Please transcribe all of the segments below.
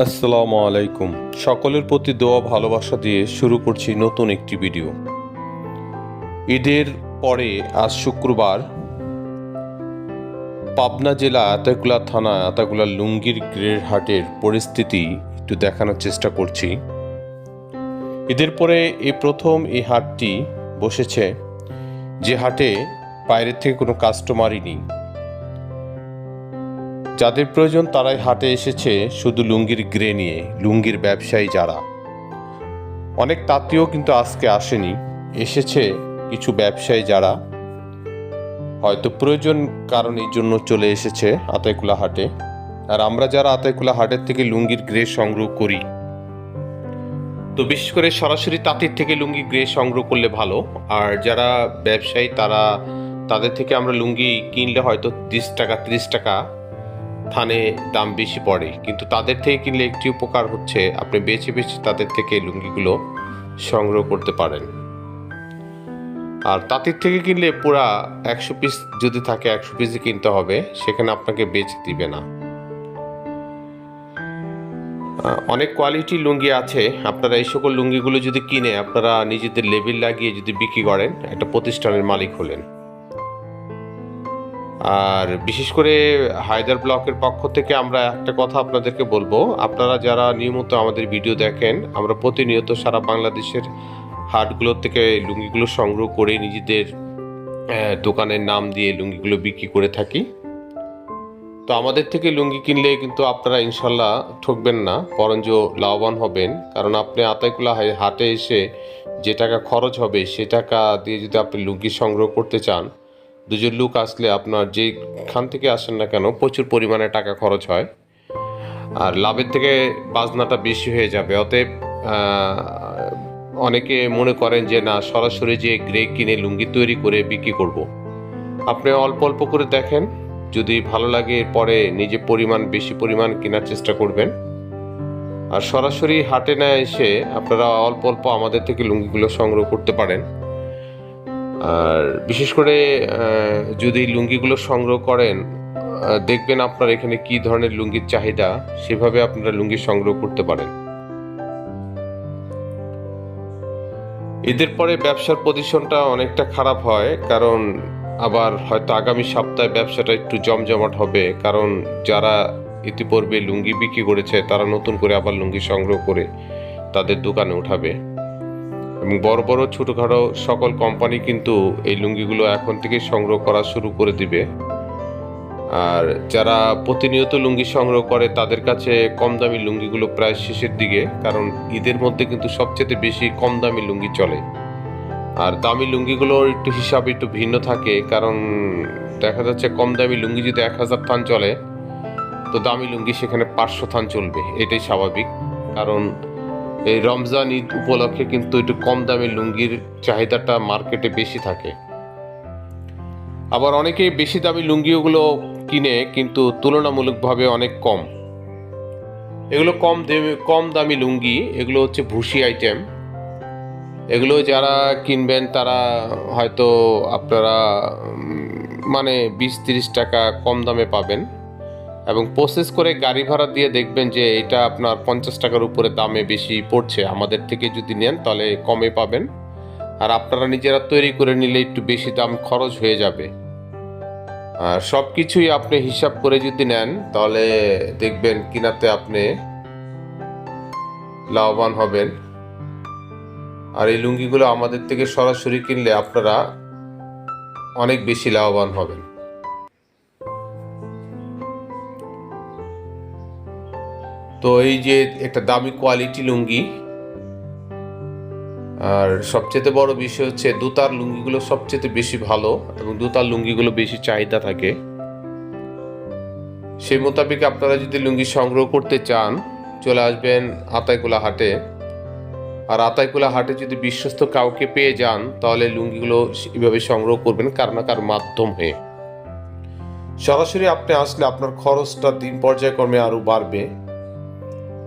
আসসালামু আলাইকুম। সকলের প্রতি দোয়া, ভালোবাসা দিয়ে শুরু করছি নতুন একটি ভিডিও। ঈদের পরে আজ শুক্রবার পাবনা জেলা আতাকুলা থানা আতাকুলা লুঙ্গির গ্রের হাটের পরিস্থিতি একটু দেখানোর চেষ্টা করছি। ঈদের পরে এই প্রথম এই হাটটি বসেছে। যে হাটে বাইরের থেকে কোনো কাস্টমারই নেই। যাদের প্রয়োজন তারাই হাটে এসেছে শুধু লুঙ্গির গ্রে নিয়ে, লুঙ্গির ব্যবসায়ী যারা। অনেক তাঁতিও কিন্তু আজকে আসেনি, এসেছে কিছু ব্যবসায়ী যারা। হয়তো প্রয়োজন কারণের জন্য চলে এসেছে আতাইকুলা হাটে। আর আমরা যারা আতাইকুলা হাটের থেকে লুঙ্গির গ্রে সংগ্রহ করি, তো বিশেষ করে সরাসরি তাঁতির থেকে লুঙ্গি গ্রে সংগ্রহ করলে ভালো। আর যারা ব্যবসায়ী তারা, তাদের থেকে আমরা লুঙ্গি কিনলে হয়তো তিরিশ টাকা তিরিশ টাকা থানে দাম বেশি পড়ে, কিন্তু তাদের থেকে কিনলে একটি উপকার হচ্ছে আপনি বেছে বেছে তাদের থেকে লুঙ্গিগুলো সংগ্রহ করতে পারেন। আর তাঁতির থেকে কিনলে পুরা একশো পিস যদি থাকে একশো পিসই কিনতে হবে, সেখানে আপনাকে বেচে দিবে না। অনেক কোয়ালিটি লুঙ্গি আছে, আপনারা এই সকল লুঙ্গিগুলো যদি কিনে আপনারা নিজেদের লেবেল লাগিয়ে যদি বিক্রি করেন, একটা প্রতিষ্ঠানের মালিক হলেন। আর বিশেষ করে হায়দার ব্লকের পক্ষ থেকে আমরা একটা কথা আপনাদেরকে বলব। আপনারা যারা নিয়মিত আমাদের ভিডিও দেখেন, আমরা প্রতিনিয়ত সারা বাংলাদেশের হাটগুলো থেকে লুঙ্গিগুলো সংগ্রহ করে নিজেদের দোকানের নাম দিয়ে লুঙ্গিগুলো বিক্রি করে থাকি। তো আমাদের থেকে লুঙ্গি কিনলে কিন্তু আপনারা ইনশাল্লাহ ঠকবেন না, বরঞ্চ লাভবান হবেন। কারণ আপনি আতাইকুলা হাটে এসে যে টাকা খরচ হবে, সে টাকা দিয়ে যদি আপনি লুঙ্গি সংগ্রহ করতে চান দুজন লোক আসলে আপনার যেখান থেকে আসেন না কেন, প্রচুর পরিমাণে টাকা খরচ হয়। আর লাভের থেকে বাজনাটা বেশি হয়ে যাবে। অতএব অনেকে মনে করেন যে, না, সরাসরি যে গ্রে কিনে লুঙ্গি তৈরি করে বিক্রি করব। আপনি অল্প অল্প করে দেখেন। যদি ভালো লাগে পরে নিজে পরিমাণ, বেশি পরিমাণ কেনার চেষ্টা করবেন। আর সরাসরি হাটে না এসে আপনারা অল্প অল্প আমাদের থেকে লুঙ্গিগুলো সংগ্রহ করতে পারেন। আর বিশেষ করে যদি লুঙ্গিগুলো সংগ্রহ করেন দেখবেন আপনার এখানে কি ধরনের লুঙ্গির চাহিদা, সেভাবে আপনারা লুঙ্গি সংগ্রহ করতে পারেন। ঈদের পরে ব্যবসার পজিশনটা অনেকটা খারাপ হয়, কারণ আবার হয়তো আগামী সপ্তাহে ব্যবসাটা একটু জমজমাট হবে, কারণ যারা ইতিপূর্বে লুঙ্গি বিক্রি করেছে, তারা নতুন করে আবার লুঙ্গি সংগ্রহ করে তাদের দোকানে উঠাবে। এবং বড় বড় ছোটোখাটো সকল কোম্পানি কিন্তু এই লুঙ্গিগুলো এখন থেকে সংগ্রহ করা শুরু করে দিবে। আর যারা প্রতিনিয়ত লুঙ্গি সংগ্রহ করে, তাদের কাছে কম দামি লুঙ্গিগুলো প্রায় শেষের দিকে, কারণ ঈদের মধ্যে কিন্তু সবচেয়ে বেশি কম দামি লুঙ্গি চলে। আর দামি লুঙ্গিগুলোর একটু হিসাব একটু ভিন্ন থাকে, কারণ দেখা যাচ্ছে কম দামি লুঙ্গি যদি এক হাজার থান চলে, তো দামি লুঙ্গি সেখানে পাঁচশো থান চলবে, এটাই স্বাভাবিক। কারণ এই রমজান ঈদ উপলক্ষে কিন্তু একটু কম দামে লুঙ্গির চাহিদাটা মার্কেটে বেশি থাকে। আবার অনেকেই বেশি দামি লুঙ্গিগুলো কিনে কিন্তু তুলনামূলকভাবে অনেক কম। এগুলো কম কম দামি লুঙ্গি, এগুলো হচ্ছে ভুসি আইটেম। এগুলো যারা কিনবেন তারা হয়তো আপনারা মানে বিশ তিরিশ টাকা কম দামে পাবেন। এবং প্রসেস করে গাড়ি ভাড়া দিয়ে দেখবেন যে এটা আপনার পঞ্চাশ টাকার উপরে দামে বেশি পড়ছে। আমাদের থেকে যদি নেন তাহলে কমে পাবেন। আর আপনারা নিজেরা তৈরি করে নিলে একটু বেশি দাম খরচ হয়ে যাবে। আর সব কিছুই আপনি হিসাব করে যদি নেন তাহলে দেখবেন কিনাতে আপনি লাভবান হবেন। আর এই লুঙ্গিগুলো আমাদের থেকে সরাসরি কিনলে আপনারা অনেক বেশি লাভবান হবেন। তো এই যে একটা দামি কোয়ালিটি লুঙ্গি, আর সবচেয়ে বড় বিষয় হচ্ছে দুতার লুঙ্গিগুলো সবচেয়ে বেশি ভালো এবং দুতার লুঙ্গিগুলো বেশি চাহিদা থাকে। সেই মোতাবেক আপনারা যদি লুঙ্গি সংগ্রহ করতে চান, চলে আসবেন আতাইকুলা হাটে। আর আতাইকুলা হাটে যদি বিশ্বস্ত কাউকে পেয়ে যান, তাহলে লুঙ্গিগুলো এভাবে সংগ্রহ করবেন কার না কার মাধ্যম। হয়ে সরাসরি আপনি আসলে আপনার খরচটা দিন পর্যায়ক্রমে আরও বাড়বে।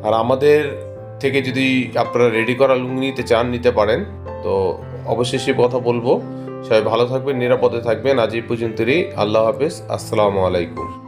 আর আমাদের থেকে যদি আপনারা রেডি করা লুঙ্গি নিতে চান, নিতে পারেন, তো অবশ্যই সে কথা বলব। সবাই ভালো থাকবেন, নিরাপদে থাকবেন। আজ এই পর্যন্তই। আল্লাহ হাফেজ। আসসালামু আলাইকুম।